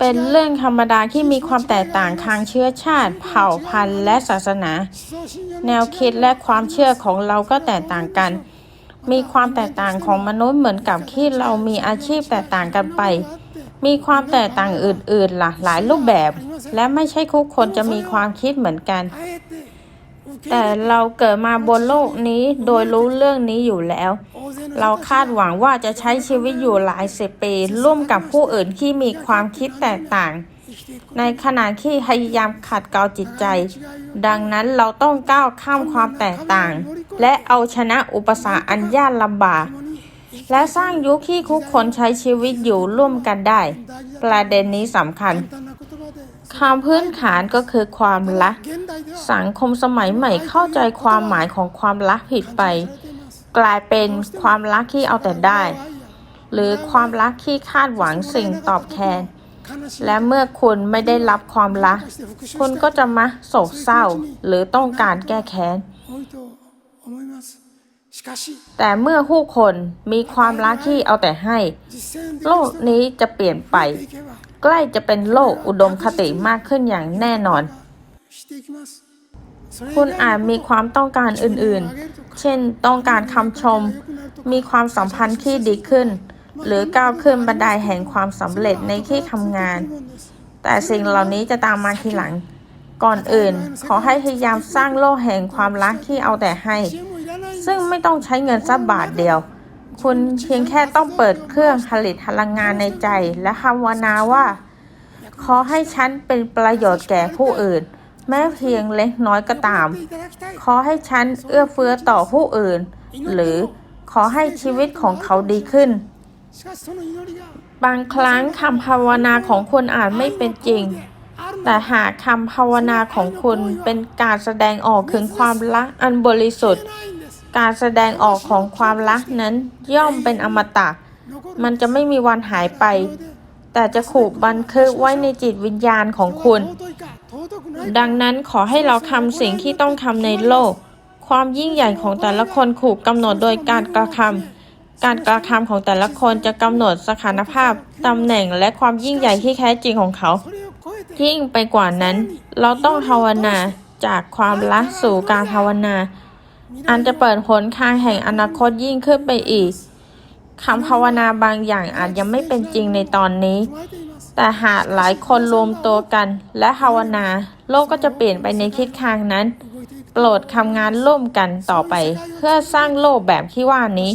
เป็นเรื่องธรรมดาที่มีความแตกต่างทางเชื้อชาติ เผ่าพันธุ์และศาสนา แนวคิดและความเชื่อของเราก็แตกต่างกัน มีความแตกต่างของมนุษย์เหมือนกับที่เรามีอาชีพแตกต่างกันไป มีความแตกต่างอื่นๆหลากหลายรูปแบบ และไม่ใช่ทุกคนจะมีความคิดเหมือนกัน แต่เราเกิดมาบนโลกนี้โดยรู้เรื่องนี้อยู่แล้ว เราคาดหวังว่าจะใช้ชีวิตอยู่หลายสิบปีร่วมกับผู้อื่นที่มีความคิดแตกต่าง ในขณะที่พยายามขัดเกลาจิตใจ ดังนั้นเราต้องก้าวข้ามความแตกต่าง และเอาชนะอุปสรรคอันยากลำบากและสร้างยุคที่ทุกคนใช้ชีวิตอยู่ร่วมกันได้ ประเด็นนี้สำคัญคำพื้นฐานก็คือความรักสังคมสมัยใหม่เข้าใจความหมายของความรักผิดไป กลายเป็นความรักที่เอาแต่ได้ หรือความรักที่คาดหวังสิ่งตอบแทนและเมื่อคุณไม่ได้รับความรัก คุณก็จะมาโศกเศร้าหรือต้องการแก้แค้น แต่เมื่อผู้คนมีความรักที่เอาแต่ให้ โลกนี้จะเปลี่ยนไป ใกล้จะเป็นโลกอุดมคติมากขึ้นอย่างแน่นอน คุณอาจมีความต้องการอื่นๆ เช่น ต้องการคำชม มีความสัมพันธ์ที่ดีขึ้น หรือก้าวขึ้นบันไดแห่งความสำเร็จในที่ทำงาน แต่สิ่งเหล่านี้จะตามมาทีหลัง ก่อนอื่น ขอให้พยายามสร้างโลกแห่งความรักที่เอาแต่ให้ ซึ่งไม่ต้องใช้เงินสักบาทเดียว คุณเพียงแค่ต้องเปิดเครื่องผลิตพลังงานในใจ และคำวนาว่า ขอให้ฉันเป็นประโยชน์แก่ผู้อื่น แม้เพียงเล็กน้อยก็ตาม ขอให้ฉันเอื้อเฟื้อต่อผู้อื่น หรือขอให้ชีวิตของเขาดีขึ้น บางครั้งคำภาวนาของคุณอาจไม่เป็นจริง แต่หากคำภาวนาของคุณเป็นการแสดงออกถึงความรักอันบริสุทธิ์ การแสดงออกของความรักนั้นย่อมเป็นอมตะ มันจะไม่มีวันหายไป แต่จะขูบบันทึกไว้ในจิตวิญญาณของคุณ ดังนั้นขอให้เราทำสิ่งที่ต้องทำในโลก ความยิ่งใหญ่ของแต่ละคนถูกกำหนดโดยการกระทำการกระทำของแต่ละคนจะกำหนดสถานภาพตำแหน่งและความยิ่งใหญ่ที่แท้จริงของเขา ยิ่งไปกว่านั้น เราต้องภาวนาจากความรักสู่การภาวนา อันจะเปิดหนทางแห่งอนาคตยิ่งขึ้นไปอีกคำภาวนาบางอย่างอาจยังไม่เป็นจริงในตอนนี้ แต่หากหลายคนรวมตัวกัน และภาวนา โลกก็จะเปลี่ยนไปในทิศทางนั้น โปรดทำงานร่วมกันต่อไป เพื่อสร้างโลกแบบที่ว่านี้